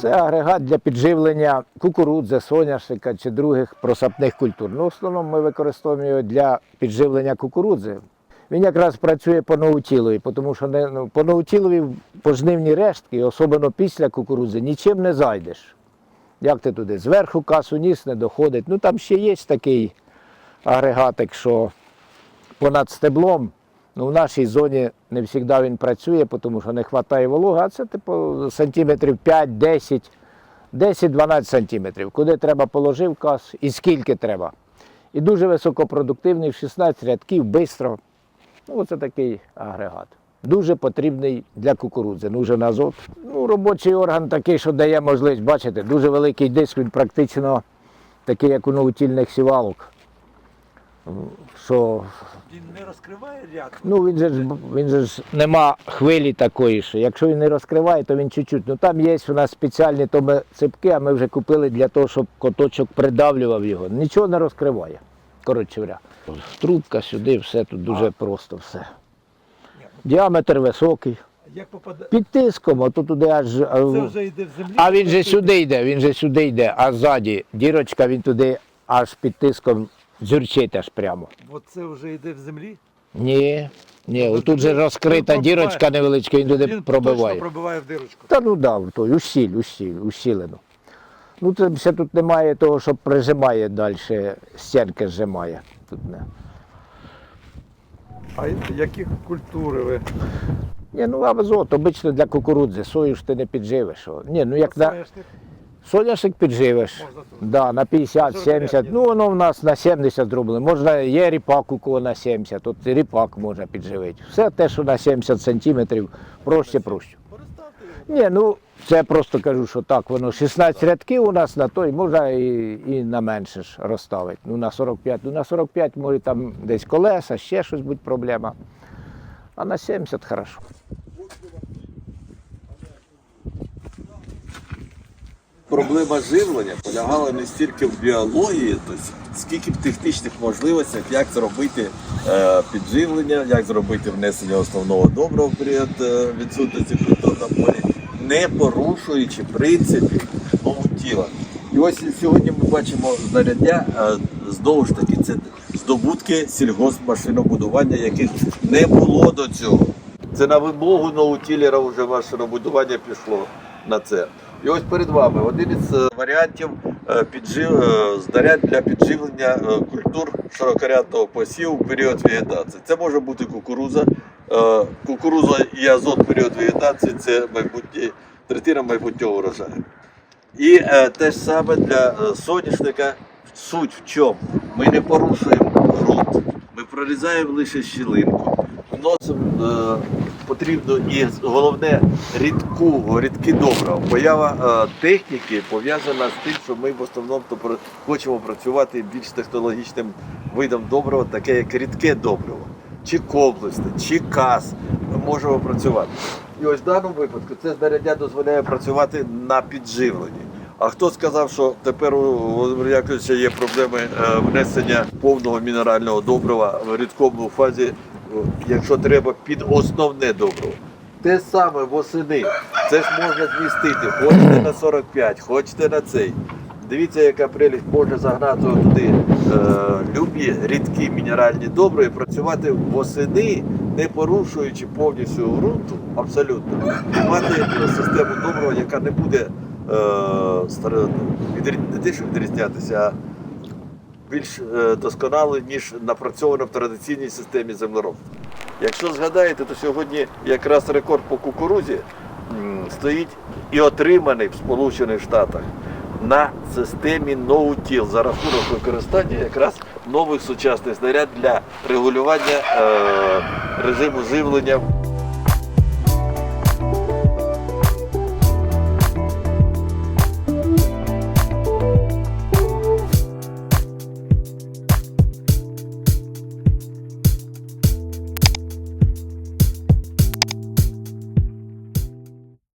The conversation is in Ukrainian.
Це агрегат для підживлення кукурудзи, соняшника чи других просапних культур. Ну, в основному ми використовуємо його для підживлення кукурудзи. Він якраз працює по ноутілові, тому що не, ну, по ноутілові пожнивні рештки, особливо після кукурудзи, нічим не зайдеш. Як ти туди? Зверху касу ніс не доходить. Ну там ще є такий агрегатик, що понад стеблом. Ну, в нашій зоні не завжди він працює, тому що не вистачає вологи, а це типу сантиметрів 5-10, 10-12 сантиметрів. Куди треба положив кас і скільки треба. І дуже високопродуктивний, в 16 рядків, швидко. Ну, оце такий агрегат. Дуже потрібний для кукурудзи. Нужен азот. Ну, робочий орган такий, що дає можливість, бачите, дуже великий диск, він практично такий, як у наутільних сівалок. Що Він не розкриває ряд. Ну, він же ж він же ж нема хвилі такої, що якщо він не розкриває, то він чуть-чуть. Ну там є у нас спеціальні то ми ципки, а ми вже купили для того, щоб коточок придавлював його. Нічого не розкриває. Коротше говоря. Трубка сюди, все тут дуже просто все. Діаметр високий. Як попадає? Під тиском, ото туди аж. Це вже йде в землі. А він же сюди йде, він же сюди йде, а ззаді дірочка, він туди аж під тиском зюрчить аж прямо. От це вже йде в землі. Ні, ні, Ну, отут же розкрита пробиває. дірочка невеличка, він туди він пробиває. точно пробиває в дирочку. Та ну да, в той, усіль, усіль, усілену. Ну, це ще тут немає того, що прижимає далі, стінки зжимає. Тут не. А які культури ви? Ні, ну азот, обично для кукурудзи, сою ж ти не підживиш. о. Ні, ну як на Соняшник? Соняшник підживиш. Да, на 50, 70. ну воно в нас на 70 зроблено. Можна, є ріпак у кого на 70, от ріпак можна підживити. Все те, що на 70 сантиметрів, проще, проще. Ні, ну це просто кажу, що так, воно 16 рядків у нас на той, можна і, і на менше ж розставити. Ну на 45, ну на 45 може там десь колеса, ще щось будь проблема. А на 70 хорошо. Проблема живлення полягала не стільки в біології, тобто скільки б технічних можливостей, як зробити е, підживлення, як зробити внесення основного доброго в е, відсутності культур полі, не порушуючи принципів нового тіла. І ось сьогодні ми бачимо знаряддя, е, знову ж таки, це здобутки сільгоспмашинобудування, яких не було до цього. Це на вимогу наутілера вже машинобудування пішло на це. І ось перед вами один із е, варіантів е, піджив... е, знарядь для підживлення культур широкорядного посіву в період вегетації. Це може бути кукуруза. Кукуруза і азот в період вегетації це майбутнє третина майбутнього урожаю. І те ж саме для соняшника. Суть в чому? Ми не порушуємо ґрунт, ми прорізаємо лише щілинку, вносимо е, потрібно і головне рідку, рідкі добрива. Поява е, техніки пов'язана з тим, що ми в основному хочемо працювати більш технологічним видом добрива, таке як рідке добриво, чи комплексне, чи каз. Ми можемо працювати. І ось в даному випадку це знаряддя дозволяє працювати на підживленні. А хто сказав, що тепер у Володимира Яковлевича є проблеми е, внесення повного мінерального добрива в рідкому фазі, якщо треба під основне добриво? Те саме восени. Це ж можна змістити. Хочете на 45, хочете на цей. Дивіться, яка прелість може загнати туди е, любі рідкі мінеральні добрива і працювати восени, не порушуючи повністю ґрунту, абсолютно, і мати систему добрива, яка не буде е, відрі- не те, що відрізнятися, а більш е, досконалою, ніж напрацьована в традиційній системі землеробства. Якщо згадаєте, то сьогодні якраз рекорд по кукурузі стоїть і отриманий в Сполучених Штатах на системі ноутіл за рахунок використання якраз нових сучасних снаряд для регулювання е, режиму живлення